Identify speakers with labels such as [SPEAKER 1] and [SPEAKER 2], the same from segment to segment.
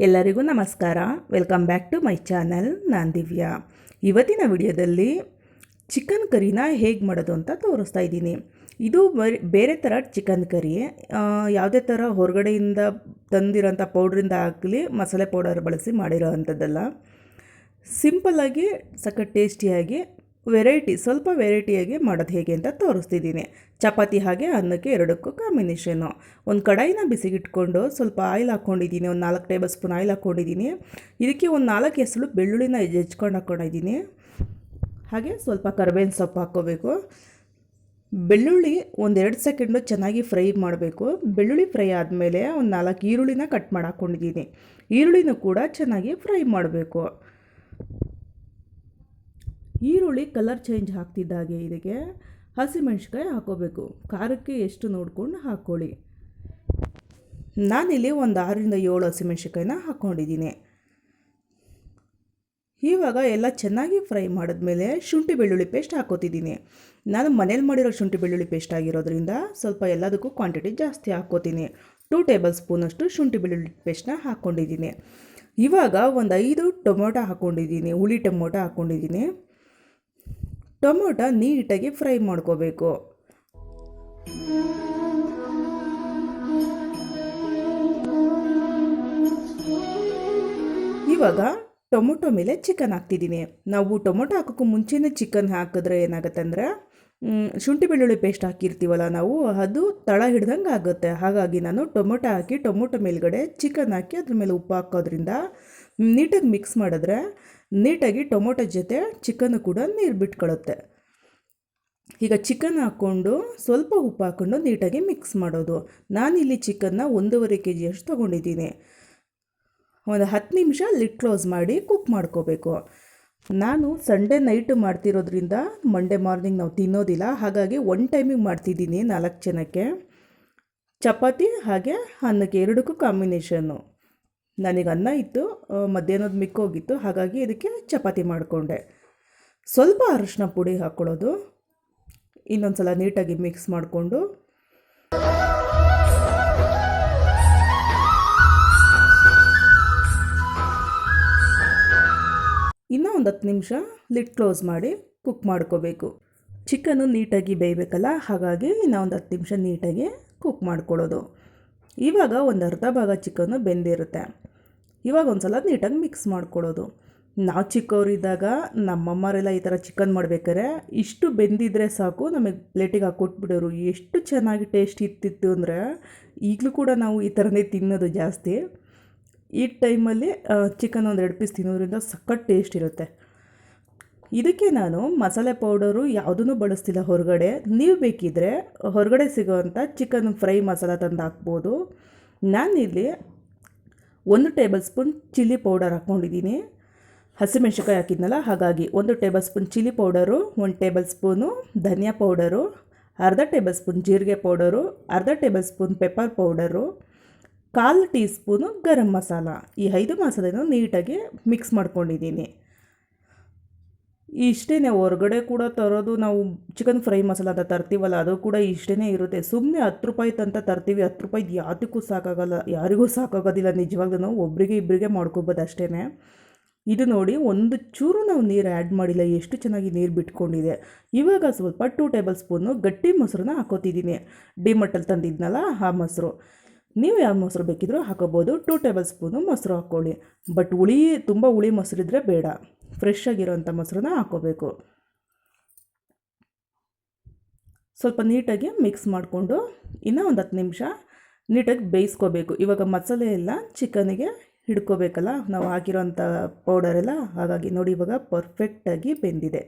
[SPEAKER 1] ಎಲ್ಲರಿಗೂ ನಮಸ್ಕಾರ. Welcome back to my channel ನಾನು ದಿವ್ಯಾ ಇವತ್ತಿನ ವಿಡಿಯೋದಲ್ಲಿ ಚಿಕನ್ ಕರಿನ ಹೇಗೆ ಮಾಡೋದು ಅಂತ ತೋರಿಸ್ತಾ ಇದ್ದೀನಿ. ಇದು ಬರಿ ಥರ ಚಿಕನ್ ಕರಿ ಯಾವುದೇ ಥರ ಹೊರಗಡೆಯಿಂದ ತಂದಿರೋಂಥ ಪೌಡ್ರಿಂದ ಆಗಲಿ ಮಸಾಲೆ ಪೌಡರ್ ಬಳಸಿ ಮಾಡಿರೋ ಅಂಥದ್ದಲ್ಲ ಸಿಂಪಲ್ಲಾಗಿ ಸಖತ್ ಟೇಸ್ಟಿಯಾಗಿ ವೆರೈಟಿ, ಸ್ವಲ್ಪ ವೆರೈಟಿಯಾಗಿ ಮಾಡೋದು ಹೇಗೆ ಅಂತ ತೋರಿಸ್ತಿದ್ದೀನಿ. ಚಪಾತಿ ಹಾಗೆ ಅನ್ನಕ್ಕೆ ಎರಡಕ್ಕೂ ಕಾಂಬಿನೇಷನು ಒಂದು ಕಡಾಯಿನ ಬಿಸಿಗಿಟ್ಕೊಂಡು ಸ್ವಲ್ಪ ಆಯಿಲ್ ಹಾಕ್ಕೊಂಡಿದ್ದೀನಿ, ಒಂದು ನಾಲ್ಕು ಟೇಬಲ್ ಸ್ಪೂನ್ ಆಯಿಲ್ ಹಾಕ್ಕೊಂಡಿದ್ದೀನಿ. ಇದಕ್ಕೆ ಒಂದು ನಾಲ್ಕು ಹೆಸರು ಬೆಳ್ಳುಳ್ಳಿನ ಹೆಚ್ಕೊಂಡು ಹಾಕ್ಕೊಂಡಿದ್ದೀನಿ. ಹಾಗೆ ಸ್ವಲ್ಪ ಕರ್ಬೇವಿನ ಸೊಪ್ಪು ಹಾಕ್ಕೋಬೇಕು. ಬೆಳ್ಳುಳ್ಳಿ ಒಂದೆರಡು ಸೆಕೆಂಡು ಚೆನ್ನಾಗಿ ಫ್ರೈ ಮಾಡಬೇಕು. ಬೆಳ್ಳುಳ್ಳಿ ಫ್ರೈ ಆದಮೇಲೆ ಒಂದು ನಾಲ್ಕು ಈರುಳ್ಳಿನ ಕಟ್ ಮಾಡಿ ಹಾಕ್ಕೊಂಡಿದ್ದೀನಿ. ಈರುಳ್ಳಿನೂ ಕೂಡ ಚೆನ್ನಾಗಿ ಫ್ರೈ ಮಾಡಬೇಕು. ಈರುಳ್ಳಿ ಕಲರ್ ಚೇಂಜ್ ಆಗ್ತಿದ್ದಾಗೆ ಇದಕ್ಕೆ. ಹಸಿಮೆಣ್ಸಿಕಾಯಿ ಹಾಕೋಬೇಕು. ಖಾರಕ್ಕೆ ಎಷ್ಟು ನೋಡಿಕೊಂಡು ಹಾಕ್ಕೊಳ್ಳಿ ನಾನಿಲ್ಲಿ ಒಂದು ಆರರಿಂದ ಏಳು ಹಸಿಮೆಣ್ಸಿಕಾಯಿನ ಹಾಕ್ಕೊಂಡಿದ್ದೀನಿ ಇವಾಗ ಎಲ್ಲ ಚೆನ್ನಾಗಿ ಫ್ರೈ ಮಾಡಿದ್ಮೇಲೆ ಶುಂಠಿ ಬೆಳ್ಳುಳ್ಳಿ ಪೇಸ್ಟ್ ಹಾಕೋತಿದ್ದೀನಿ. ನಾನು ಮನೇಲಿ ಮಾಡಿರೋ ಶುಂಠಿ ಬೆಳ್ಳುಳ್ಳಿ ಪೇಸ್ಟ್ ಆಗಿರೋದ್ರಿಂದ ಸ್ವಲ್ಪ ಎಲ್ಲದಕ್ಕೂ ಕ್ವಾಂಟಿಟಿ ಜಾಸ್ತಿ ಹಾಕ್ಕೋತೀನಿ ಟೂ ಟೇಬಲ್ ಸ್ಪೂನಷ್ಟು ಶುಂಠಿ ಬೆಳ್ಳುಳ್ಳಿ ಪೇಸ್ಟ್ನ ಹಾಕ್ಕೊಂಡಿದ್ದೀನಿ ಇವಾಗ ಒಂದು ಐದು ಟೊಮೊಟೊ ಹಾಕ್ಕೊಂಡಿದ್ದೀನಿ ಹುಳಿ ಟೊಮೊಟೊ ಹಾಕ್ಕೊಂಡಿದ್ದೀನಿ ಟೊಮೊಟೊ ನೀಟಾಗಿ ಫ್ರೈ ಮಾಡ್ಕೋಬೇಕು. ಇವಾಗ ಟೊಮೊಟೊ ಮೇಲೆ ಚಿಕನ್ ಹಾಕ್ತಿದ್ದೀನಿ. ನಾವು ಟೊಮೊಟೊ ಹಾಕೋಕ್ಕೂ ಮುಂಚೆನೇ ಚಿಕನ್ ಹಾಕಿದ್ರೆ ಏನಾಗುತ್ತೆ ಅಂದರೆ ಶುಂಠಿ ಬೆಳ್ಳುಳ್ಳಿ ಪೇಸ್ಟ್ ಹಾಕಿರ್ತೀವಲ್ಲ ನಾವು, ಅದು ತಳ ಹಿಡ್ದಂಗೆ ಆಗುತ್ತೆ. ಹಾಗಾಗಿ ನಾನು ಟೊಮೊಟೊ ಹಾಕಿ ಟೊಮೊಟೊ ಮೇಲ್ಗಡೆ ಚಿಕನ್ ಹಾಕಿ ಅದ್ರ ಮೇಲೆ ಉಪ್ಪು ಹಾಕೋದ್ರಿಂದ ನೀಟಾಗಿ ಮಿಕ್ಸ್ ಮಾಡಿದ್ರೆ ನೀಟಾಗಿ ಟೊಮೊಟೊ ಜೊತೆ ಚಿಕನ್ನು ಕೂಡ ನೀರು ಬಿಟ್ಕೊಳ್ಳುತ್ತೆ ಈಗ ಚಿಕನ್ ಹಾಕ್ಕೊಂಡು ಸ್ವಲ್ಪ ಉಪ್ಪು ಹಾಕ್ಕೊಂಡು ನೀಟಾಗಿ ಮಿಕ್ಸ್ ಮಾಡೋದು. ನಾನಿಲ್ಲಿ ಚಿಕನ್ನ ಒಂದೂವರೆ ಕೆ ಜಿಯಷ್ಟು ತೊಗೊಂಡಿದ್ದೀನಿ. ಒಂದು ಹತ್ತು ನಿಮಿಷ ಲಿಟ್ ಕ್ಲೋಸ್ ಮಾಡಿ ಕುಕ್ ಮಾಡ್ಕೋಬೇಕು. ನಾನು ಸಂಡೇ ನೈಟ್ ಮಾಡ್ತಿರೋದ್ರಿಂದ ಮಂಡೇ ಮಾರ್ನಿಂಗ್ ನಾವು ತಿನ್ನೋದಿಲ್ಲ. ಹಾಗಾಗಿ ಒನ್ ಟೈಮಿಗೆ ಮಾಡ್ತಿದ್ದೀನಿ ನಾಲ್ಕು ಜನಕ್ಕೆ. ಚಪಾತಿ ಹಾಗೆ ಅನ್ನಕ್ಕೆ ಎರಡಕ್ಕೂ ಕಾಂಬಿನೇಷನ್ನು ನನಗೆ ಅನ್ನ ಇತ್ತು ಮಧ್ಯಾಹ್ನದ ಮಿಕ್ಕೋಗಿತ್ತು, ಹಾಗಾಗಿ ಇದಕ್ಕೆ ಚಪಾತಿ ಮಾಡಿಕೊಂಡೆ. ಸ್ವಲ್ಪ ಅರಿಶಿನ ಪುಡಿ ಹಾಕ್ಕೊಳ್ಳೋದು ಇನ್ನೊಂದು ಸಲ ನೀಟಾಗಿ ಮಿಕ್ಸ್ ಮಾಡಿಕೊಂಡು. ಇನ್ನೂ ಒಂದು ಹತ್ತು ನಿಮಿಷ ಲಿಡ್ ಕ್ಲೋಸ್ ಮಾಡಿ ಕುಕ್ ಮಾಡ್ಕೋಬೇಕು. ಚಿಕನ್ನು ನೀಟಾಗಿ ಬೇಯಬೇಕಲ್ಲ, ಹಾಗಾಗಿ ಇನ್ನೂ ಒಂದು ಹತ್ತು ನಿಮಿಷ ನೀಟಾಗಿ ಕುಕ್ ಮಾಡ್ಕೊಳ್ಳೋದು. ಇವಾಗ ಒಂದು ಅರ್ಧ ಭಾಗ ಚಿಕನ್ನು ಬೆಂದಿರುತ್ತೆ. ಇವಾಗ ಒಂದು ಸಲ ನೀಟಾಗಿ ಮಿಕ್ಸ್ ಮಾಡ್ಕೊಳ್ಳೋದು. ನಾವು ಚಿಕ್ಕವರಿದ್ದಾಗ ನಮ್ಮಮ್ಮರೆಲ್ಲ ಈ ಥರ ಚಿಕನ್ ಮಾಡ್ಬೇಕಾದ್ರೆ ಇಷ್ಟು ಬೆಂದಿದ್ರೆ ಸಾಕು, ನಮಗೆ ಪ್ಲೇಟಿಗೆ ಹಾಕ್ಕೊಟ್ಬಿಡೋರು ಎಷ್ಟು ಚೆನ್ನಾಗಿ ಟೇಸ್ಟ್ ಇತ್ತಿತ್ತು ಅಂದರೆ ಈಗಲೂ ಕೂಡ ನಾವು ಈ ಥರನೇ ತಿನ್ನೋದು ಜಾಸ್ತಿ. ಈ ಟೈಮಲ್ಲಿ ಚಿಕನ್ ಒಂದು ಎರಡು ಪೀಸ್ ತಿನ್ನೋದ್ರಿಂದ ಸಖತ್ ಟೇಸ್ಟ್ ಇರುತ್ತೆ. ಇದಕ್ಕೆ ನಾನು ಮಸಾಲೆ ಪೌಡರು ಯಾವುದನ್ನು ಬಳಸ್ತಿಲ್ಲ ಹೊರಗಡೆ. ನೀವು ಬೇಕಿದ್ದರೆ ಹೊರಗಡೆ ಸಿಗೋವಂಥ ಚಿಕನ್ ಫ್ರೈ ಮಸಾಲ ತಂದು ಹಾಕ್ಬೋದು ನಾನಿಲ್ಲಿ ಒಂದು ಟೇಬಲ್ ಸ್ಪೂನ್ ಚಿಲ್ಲಿ ಪೌಡರ್ ಹಾಕ್ಕೊಂಡಿದ್ದೀನಿ ಹಸಿಮೆಣ್ಸಿಕಾಯಿ ಹಾಕಿದ್ನಲ್ಲ, ಹಾಗಾಗಿ ಒಂದು ಟೇಬಲ್ ಸ್ಪೂನ್ ಚಿಲ್ಲಿ ಪೌಡರು ಒಂದು ಟೇಬಲ್ ಸ್ಪೂನು ಧನಿಯಾ ಪೌಡರು ಅರ್ಧ ಟೇಬಲ್ ಸ್ಪೂನ್ ಜೀರಿಗೆ ಪೌಡರು ಅರ್ಧ ಟೇಬಲ್ ಸ್ಪೂನ್ ಪೆಪ್ಪರ್ ಪೌಡರು ಕಾಲು ಟೀ ಸ್ಪೂನು ಗರಂ ಮಸಾಲ. ಈ ಐದು ಮಸಾಲೆನೂ ನೀಟಾಗಿ ಮಿಕ್ಸ್ ಮಾಡ್ಕೊಂಡಿದ್ದೀನಿ. ಇಷ್ಟೇ ಹೊರಗಡೆ ಕೂಡ ತರೋದು ನಾವು ಚಿಕನ್ ಫ್ರೈ ಮಸಾಲ ಅಂತ ತರ್ತೀವಲ್ಲ, ಅದು ಕೂಡ ಇಷ್ಟೇ ಇರುತ್ತೆ. ಸುಮ್ಮನೆ ಹತ್ತು ರೂಪಾಯಿ ಅಂತ ತರ್ತೀವಿ, ಹತ್ತು ರೂಪಾಯಿ ಯಾತಕ್ಕೂ ಸಾಕಾಗಲ್ಲ, ಯಾರಿಗೂ ಸಾಕಾಗೋದಿಲ್ಲ ನಿಜವಾಗ್ಲೂ ಒಬ್ಬರಿಗೆ ಇಬ್ಬರಿಗೆ ಮಾಡ್ಕೊಬೋದು ಅಷ್ಟೇ ಇದು ನೋಡಿ, ಒಂದು ಚೂರು ನಾವು ನೀರು ಆ್ಯಡ್ ಮಾಡಿಲ್ಲ, ಎಷ್ಟು ಚೆನ್ನಾಗಿ ನೀರು ಬಿಟ್ಕೊಂಡಿದೆ. ಇವಾಗ ಸ್ವಲ್ಪ ಟೂ ಟೇಬಲ್ ಸ್ಪೂನು ಗಟ್ಟಿ ಮೊಸರನ್ನ ಹಾಕೋತಿದ್ದೀನಿ. ಡಿಮಟ್ಟಲ್ಲಿ ತಂದಿದ್ನಲ್ಲ, ಆ ಮೊಸರು. ನೀವು ಯಾವ ಮೊಸರು ಬೇಕಿದ್ರೂ ಹಾಕೋಬೋದು. ಟೂ ಟೇಬಲ್ ಸ್ಪೂನು ಮೊಸರು ಹಾಕ್ಕೊಳ್ಳಿ. ಬಟ್ ಹುಳಿ, ತುಂಬ ಹುಳಿ ಮೊಸರಿದ್ರೆ ಬೇಡ. ಫ್ರೆಶ್ ಆಗಿರೋಂಥ ಮೊಸರನ್ನ ಹಾಕೋಬೇಕು ಸ್ವಲ್ಪ ನೀಟಾಗಿ ಮಿಕ್ಸ್ ಮಾಡಿಕೊಂಡು ಇನ್ನೂ ಒಂದು ಹತ್ತು ನಿಮಿಷ ನೀಟಾಗಿ ಬೇಯಿಸ್ಕೋಬೇಕು. ಇವಾಗ ಮಸಾಲೆ ಎಲ್ಲ ಚಿಕನಿಗೆ ಹಿಡ್ಕೋಬೇಕಲ್ಲ, ನಾವು ಹಾಕಿರೋಂಥ ಪೌಡರೆಲ್ಲ ಹಾಗಾಗಿ ನೋಡಿ ಇವಾಗ ಪರ್ಫೆಕ್ಟಾಗಿ ಬೆಂದಿದೆ.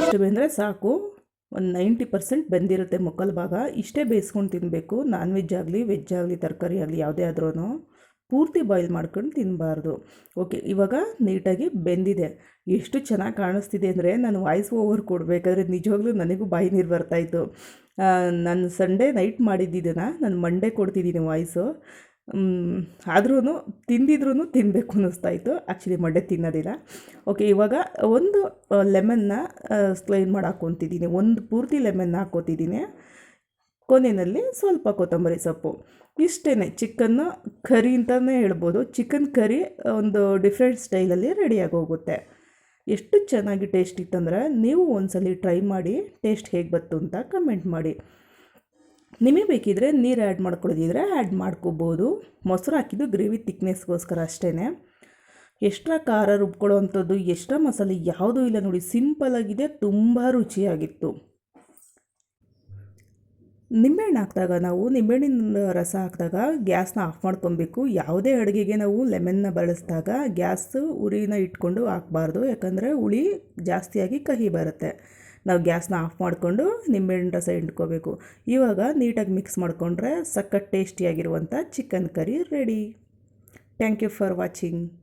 [SPEAKER 1] ಇಷ್ಟು ಬೆಂದರೆ ಸಾಕು. ಒಂದು ನೈಂಟಿ ಪರ್ಸೆಂಟ್ ಬೆಂದಿರುತ್ತೆ ಮುಕ್ಕಲ್ ಭಾಗ. ಇಷ್ಟೇ ಬೇಯಿಸ್ಕೊಂಡು ತಿನ್ನಬೇಕು ನಾನ್ ವೆಜ್ ಆಗಲಿ ವೆಜ್ ಆಗಲಿ, ತರಕಾರಿ ಆಗಲಿ, ಯಾವುದೇ ಆದ್ರೂ ಪೂರ್ತಿ ಬಾಯ್ಲ್ ಮಾಡ್ಕೊಂಡು ತಿನ್ನಬಾರ್ದು ಓಕೆ ಇವಾಗ ನೀಟಾಗಿ ಬೆಂದಿದೆ. ಎಷ್ಟು ಚೆನ್ನಾಗಿ ಕಾಣಿಸ್ತಿದೆ ಅಂದರೆ ನಾನು ವಾಯ್ಸ್ ಓವರ್ ಕೊಡಬೇಕಾದ್ರೆ ನಿಜವಾಗ್ಲೂ ನನಗೂ ಬಾಯಿ ನೀರು ಬರ್ತಾಯಿತ್ತು ನಾನು ಸಂಡೇ ನೈಟ್ ಮಾಡಿದ್ದಿದ್ದನ್ನು ನಾನು ಮಂಡೇ ಕೊಡ್ತಿದ್ದೀನಿ ವಾಯ್ಸು ಆದ್ರೂ ತಿಂದಿದ್ರೂ ತಿನ್ನಬೇಕು ಅನ್ನಿಸ್ತಾಯಿತ್ತು ಆ್ಯಕ್ಚುಲಿ ಮಂಡೆ ತಿನ್ನೋದಿಲ್ಲ. ಓಕೆ ಇವಾಗ ಒಂದು ಲೆಮನ್ನ ಸ್ಲೈನ್ ಮಾಡಿ ಹಾಕ್ಕೊತಿದ್ದೀನಿ ಒಂದು ಪೂರ್ತಿ ಲೆಮನ್ನ ಹಾಕ್ಕೋತಿದ್ದೀನಿ ಕೊನೆಯಲ್ಲಿ ಸ್ವಲ್ಪ ಕೊತ್ತಂಬರಿ ಸೊಪ್ಪು. ಇಷ್ಟೇ ಚಿಕನ್ನು ಕರಿ ಅಂತಲೇ ಹೇಳ್ಬೋದು. ಚಿಕನ್ ಕರಿ ಒಂದು ಡಿಫ್ರೆಂಟ್ ಸ್ಟೈಲಲ್ಲಿ ರೆಡಿಯಾಗಿ ಹೋಗುತ್ತೆ. ಎಷ್ಟು ಚೆನ್ನಾಗಿ ಟೇಸ್ಟ್ ಇತ್ತಂದರೆ ನೀವು ಒಂದ್ಸಲಿ ಟ್ರೈ ಮಾಡಿ ಟೇಸ್ಟ್ ಹೇಗೆ ಬಂತು ಅಂತ ಕಮೆಂಟ್ ಮಾಡಿ. ನಿಮಗೆ ಬೇಕಿದ್ರೆ ನೀರು ಆ್ಯಡ್ ಮಾಡ್ಕೊಳ್ಳೋದಿದ್ರೆ ಆ್ಯಡ್ ಮಾಡ್ಕೋಬೋದು. ಮೊಸರು ಹಾಕಿದ್ದು ಗ್ರೇವಿ ತಿಕ್ನೆಸ್ಗೋಸ್ಕರ ಅಷ್ಟೇ ಎಕ್ಸ್ಟ್ರಾ ಖಾರ ರುಬ್ಕೊಳ್ಳೋ ಅಂಥದ್ದು ಎಕ್ಸ್ಟ್ರಾ ಮಸಾಲೆ ಯಾವುದೂ ಇಲ್ಲ ನೋಡಿ ಸಿಂಪಲಾಗಿದೆ ತುಂಬ ರುಚಿಯಾಗಿತ್ತು. ನಿಂಬೆಹಣ್ಣು ಹಾಕಿದಾಗ ನಾವು, ನಿಂಬೆಹಣ್ಣಿನ ರಸ ಹಾಕಿದಾಗ ಗ್ಯಾಸ್ನ ಆಫ್ ಮಾಡ್ಕೊಬೇಕು. ಯಾವುದೇ ಅಡುಗೆಗೆ ನಾವು ಲೆಮನ್ನ ಬಳಸಿದಾಗ ಗ್ಯಾಸ್ ಉರಿನ ಇಟ್ಕೊಂಡು ಹಾಕ್ಬಾರ್ದು, ಯಾಕಂದರೆ ಹುಳಿ ಜಾಸ್ತಿಯಾಗಿ ಕಹಿ ಬರುತ್ತೆ. ನಾವು ಗ್ಯಾಸ್ನ ಆಫ್ ಮಾಡಿಕೊಂಡು ನಿಂಬೆಹಣ್ಣು ರಸ ಹಿಂಡ್ಕೋಬೇಕು. ಇವಾಗ ನೀಟಾಗಿ ಮಿಕ್ಸ್ ಮಾಡಿಕೊಂಡ್ರೆ ಸಖತ್ ಟೇಸ್ಟಿಯಾಗಿರುವಂಥ chicken curry ready. Thank you for watching.